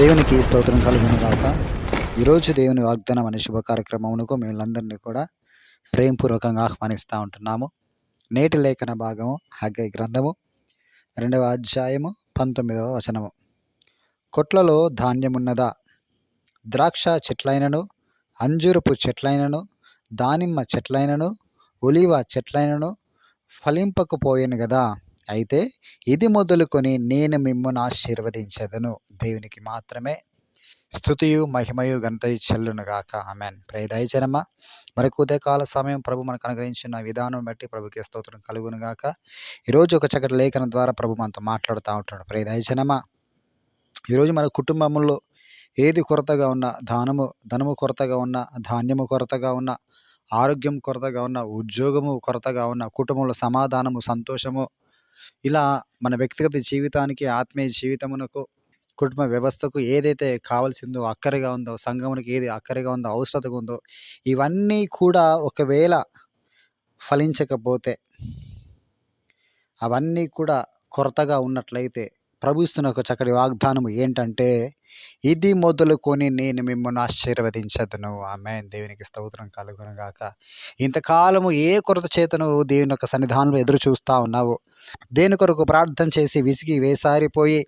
దేవునికి స్తోత్రం కలుగును గాక. ఈరోజు దేవుని వాగ్దానం అనే శుభ కార్యక్రమమునకు మేమందరినీ కూడా ప్రేమపూర్వకంగా ఆహ్వానిస్తూ ఉంటున్నాము. నేటి లేఖన భాగము హగ్గై గ్రంథము రెండవ అధ్యాయము పంతొమ్మిదవ వచనము. కొట్లలో ధాన్యమున్నదా? ద్రాక్ష చెట్లైనను అంజూరపు చెట్లైనను దానిమ్మ చెట్లైనను ఒలివ చెట్లైనను ఫలింపకపోయాను కదా అయితే ఇది మొదలుకొని నేను మిమ్మల్ని ఆశీర్వదించదను. దేవునికి మాత్రమే స్థుతియు మహిమయు ఘనతయు చెల్లునుగాక ఆమెన్. ప్రే దయచనమ్మ మరొక ఉదయకాల సమయం ప్రభు మనకు అనుగ్రహించిన విధానం బట్టి ప్రభుకి స్తోత్రం కలుగునుగాక ఈరోజు ఒక చక్కటి లేఖన ద్వారా ప్రభు మనతో మాట్లాడుతూ ఉంటాడు. ప్రే దయచనమ్మ ఈరోజు మన కుటుంబంలో ఏది కొరతగా ఉన్న ధానము ధనము కొరతగా ఉన్న ధాన్యము కొరతగా ఉన్న ఆరోగ్యం కొరతగా ఉన్న ఉద్యోగము కొరతగా ఉన్న కుటుంబంలో సమాధానము సంతోషము ఇలా మన వ్యక్తిగత జీవితానికి ఆత్మీయ జీవితమునకు కుటుంబ వ్యవస్థకు ఏదైతే కావాల్సిందో అక్కరగా ఉందో సంఘమునికి ఏది అక్కరగా ఉందో అవసరతగా ఉందో ఇవన్నీ కూడా ఒకవేళ ఫలించకపోతే అవన్నీ కూడా కొరతగా ఉన్నట్లయితే ప్రభుస్తున్న ఒక చక్కటి వాగ్దానం ఏంటంటే ఇది మొదలుకొని నేను మిమ్మల్ని ఆశీర్వదించదును. ఆమె దేవునికి స్తోత్రం కలుగును గాక. ఇంతకాలము ఏ కొరత చేతను దేవుని యొక్క సన్నిధానంలో ఎదురు చూస్తూ ఉన్నావు? దేని కొరకు ప్రార్థన చేసి విసిగి వేసారిపోయి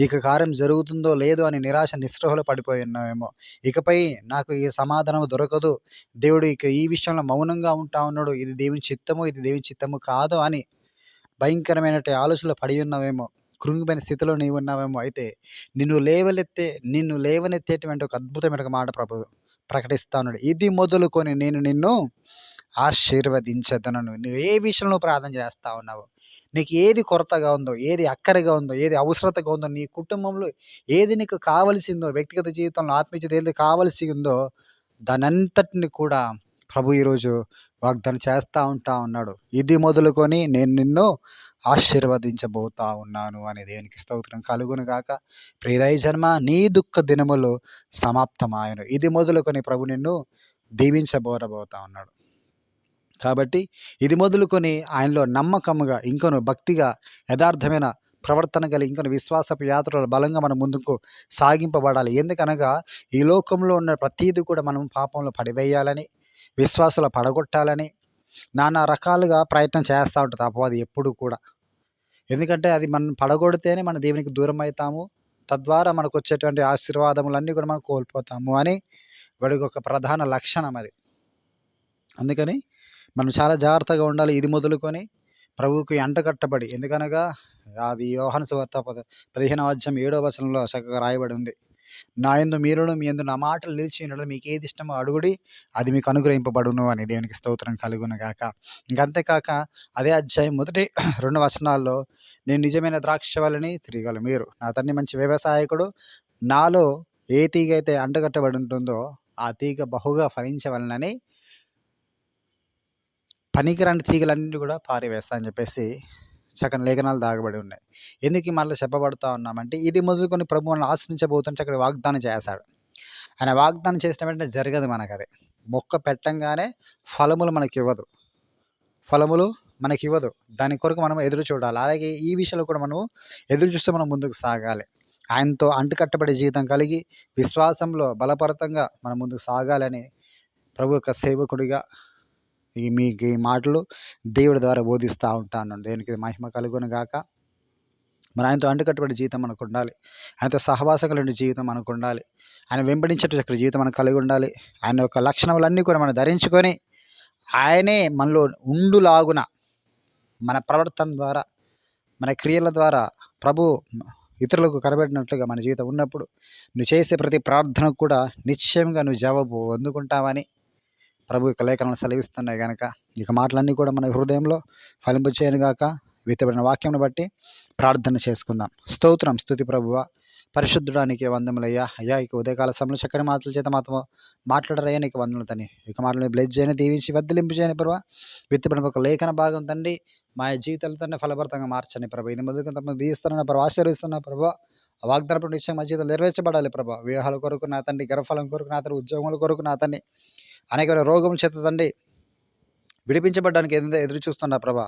ఇక కార్యం జరుగుతుందో లేదో అని నిరాశ నిస్పృహలో పడిపోయి ఉన్నామేమో ఇకపై నాకు ఈ సమాధానం దొరకదు. దేవుడు ఇక ఈ విషయంలో మౌనంగా ఉంటా ఉన్నాడు. ఇది దేవుని చిత్తము ఇది దేవుని చిత్తము కాదు అని భయంకరమైనటువంటి ఆలోచనలు పడి ఉన్నావేమో? కృంగిపోయిన స్థితిలో నీవు ఉన్నావేమో అయితే నిన్ను లేవలెత్తే నిన్ను లేవనెత్తేటువంటి ఒక అద్భుతమైన ఒక మాట ప్రభు ప్రకటిస్తాను ఇది మొదలుకొని నేను నిన్ను ఆశీర్వదించదనను. నువ్వు ఏ విషయంలో ప్రార్థన చేస్తా ఉన్నావు నీకు ఏది కొరతగా ఉందో ఏది అక్కరగా ఉందో ఏది అవసరతగా ఉందో నీ కుటుంబంలో ఏది నీకు కావలసిందో వ్యక్తిగత జీవితంలో ఆత్మీయత ఏది కావలసి ఉందో దానంతటిని కూడా ప్రభు ఈరోజు వాగ్దానం చేస్తూ ఉంటా ఉన్నాడు. ఇది మొదలుకొని నేను నిన్ను ఆశీర్వదించబోతా ఉన్నాను అనే దేవునికి స్తోత్రం. కలుగును గాక ప్రియదయ జన్మ నీ దుఃఖ దినములు సమాప్తమాయను. ఇది మొదలుకొని ప్రభు నిన్ను దీవించబోరబోతా ఉన్నాడు. కాబట్టి ఇది మొదలుకొని ఆయనలో నమ్మకముగా ఇంకొను భక్తిగా యథార్థమైన ప్రవర్తన కలిగి ఇంకొని విశ్వాసపు యాత్రలు బలంగా మనం ముందుకు సాగింపబడాలి. ఎందుకనగా ఈ లోకంలో ఉన్న ప్రతీది కూడా మనం పాపంలో పడివేయాలని విశ్వాసాలు పడగొట్టాలని నానా రకాలుగా ప్రయత్నం చేస్తూ ఉంటుంది అపవాది ఎప్పుడు కూడా. ఎందుకంటే అది మనం పడగొడితేనే మన దేవునికి దూరం అవుతాము తద్వారా మనకు వచ్చేటువంటి ఆశీర్వాదములన్నీ కూడా మనం కోల్పోతాము అని వాడికి ఒక ప్రధాన లక్షణం అది. అందుకని మనం చాలా జాగ్రత్తగా ఉండాలి ఇది మొదలుకొని ప్రభువుకి అంటకట్టబడి ఎందుకనగా అది యోహన సువార్త పద పదిహేనవ అధ్యాయం ఏడవ వచనంలో చక్కగా రాయబడి ఉంది. నా ఎందు మీరును మీ ఎందు నా మాటలు నిలిచి ఉండడం మీకు ఏది ఇష్టమో అడుగుడి అది మీకు అనుగ్రహింపబడును అని దేవునికి స్తోత్రం కలుగును గాక. ఇంకంతేకాక అదే అధ్యాయం మొదటి రెండు వచనాల్లో నేను నిజమైన ద్రాక్ష వలని తిరగలు మీరు. నా తండ్రి మంచి వ్యవసాయకుడు నాలో ఏ తీగ అయితే అంటగట్టబడి ఉంటుందో ఆ తీగ బహుగా ఫలించవలనని పనికిరాని తీగలన్నీ కూడా పారివేస్తా అని చెప్పేసి చక్కని లేఖనాలు దాగబడి ఉన్నాయి. ఎందుకు మళ్ళీ చెప్పబడుతూ ఉన్నామంటే ఇది మొదలుకొని ప్రభు మనల్ని ఆశ్రయించబోతున్న వాగ్దానం చేశాడు. ఆయన వాగ్దానం చేసిన వెంటనే జరగదు మనకు అది మొక్క పెట్టంగానే ఫలములు మనకి ఇవ్వదు ఫలములు మనకి ఇవ్వదు దాని కొరకు మనం ఎదురు చూడాలి. అలాగే ఈ విషయంలో కూడా మనం ఎదురు చూస్తే మనం ముందుకు సాగాలి. ఆయనతో అంటుకట్టబడే జీవితం కలిగి విశ్వాసంలో బలపరతంగా మనం ముందుకు సాగాలని ప్రభు యొక్క సేవకుడిగా ఈ మీకు ఈ మాటలు దేవుడి ద్వారా బోధిస్తూ ఉంటాను. దేనికి మహిమ కలుగును గాక. మరి ఆయనతో అంటుకట్టుబడి జీవితం మనకు ఉండాలి. ఆయనతో సహవాసం కలిగిన జీవితం మనకు ఉండాలి. ఆయన వెంబడించేట జీవితం మనకు కలిగి ఉండాలి. ఆయన యొక్క లక్షణములన్నీ కూడా మనం ధరించుకొని ఆయనే మనలో ఉండులాగున మన ప్రవర్తన ద్వారా మన క్రియల ద్వారా ప్రభు ఇతరులకు కనబెట్టినట్లుగా మన జీవితం ఉన్నప్పుడు నువ్వు చేసే ప్రతి ప్రార్థనకు కూడా నిశ్చయంగా నువ్వు జవాబు అందుకుంటావని ప్రభు యొక్క లేఖనాలు సెలవిస్తున్నాయి కనుక ఇక మాటలన్నీ కూడా మన హృదయంలో ఫలింపు చేయను గాక. విత్తబడిన వాక్యం బట్టి ప్రార్థన చేసుకుందాం. స్తోత్రం స్థుతి ప్రభువ. పరిశుద్ధుడానికి వందములయ్యా. అయ్యా ఇక ఉదయకాల సమయంలో చక్కని మాటల చేత మాతో మాట్లాడరయ్యా. నీకు వందలు తని ఇక మాటలు బ్లెజ్ చేయని దీవించి వద్దలింపు చేయని ప్రభు విత్తబడిన ఒక లేఖన భాగం తండ్రి మా జీవితాలతోనే ఫలభరితంగా మార్చని ప్రభు ఇది ముందుకు తమ దీస్తున్న ప్రభు. ఆశీర్విస్తున్న ప్రభు ఆ వాగ్దానపు నిశ్చయం మా జీవితం నెరవేర్చబడాలి ప్రభా వివాహాల కొరకు నా తండ్రి గర్భఫలం కొరకు నా తండ్రి ఉద్యోగముల కొరకు నా తండ్రి అనేకమైన రోగం చేత తండ్రి విడిపించబడడానికి ఎదురు ఎదురు చూస్తున్నా ప్రభా.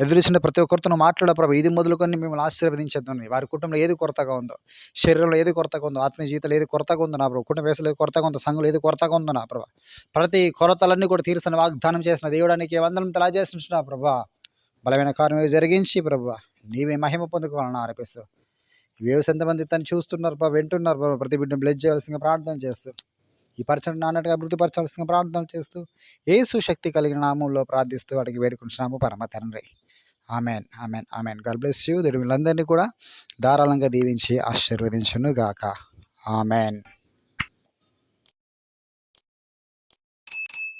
ఎదురు చూసిన ప్రతి ఒక్కరితో మాట్లాడ ప్రభా. ఇది మొదలుకొని మిమ్మల్ని ఆశీర్వదించేద్దాం వారి కుటుంబంలో ఏది కొరతగా ఉందో శరీరంలో ఏది కొరతగా ఉందో ఆత్మీయ జీవితంలో ఏది కొరతగా ఉందో నా ప్రభు. కుటుంబ వేసలో ఏది కొరతగా ఉందో సంఘంలో ఏది కొరతగా ఉందో నా ప్రభా. ప్రతి కొరతలన్నీ కూడా తీర్చిన వాగ్దానం చేసిన దేవుడానికి వందనం తలా చేస్తున్నా ప్రభా. బలమైన కార్యం జరిగించి ప్రభా. నీవే మహిమ పొందుకోవాలని ఆరోపిస్తూ. వేవ్స్ ఎంతమంది తను చూస్తున్నారు ప్రభా వింటున్నారు ప్రభా. ప్రతి బిడ్డను బ్లెడ్ చేయాల్సిన ప్రార్థన చేస్తూ. ఈ పరచడం నాన్నట్టుగా అభివృద్ధి పరచాల్సిన ప్రార్థనలు చేస్తూ ఏసు శక్తి కలిగిన నామంలో ప్రార్థిస్తూ అడిగి వేడుకుంటున్నాము. పరమ తండ్రి. Amen. Amen. Amen. God bless you. దేవుడు వీళ్ళందరినీ కూడా ధారాళంగా దీవించి ఆశీర్వదించును గాక ఆమెన్.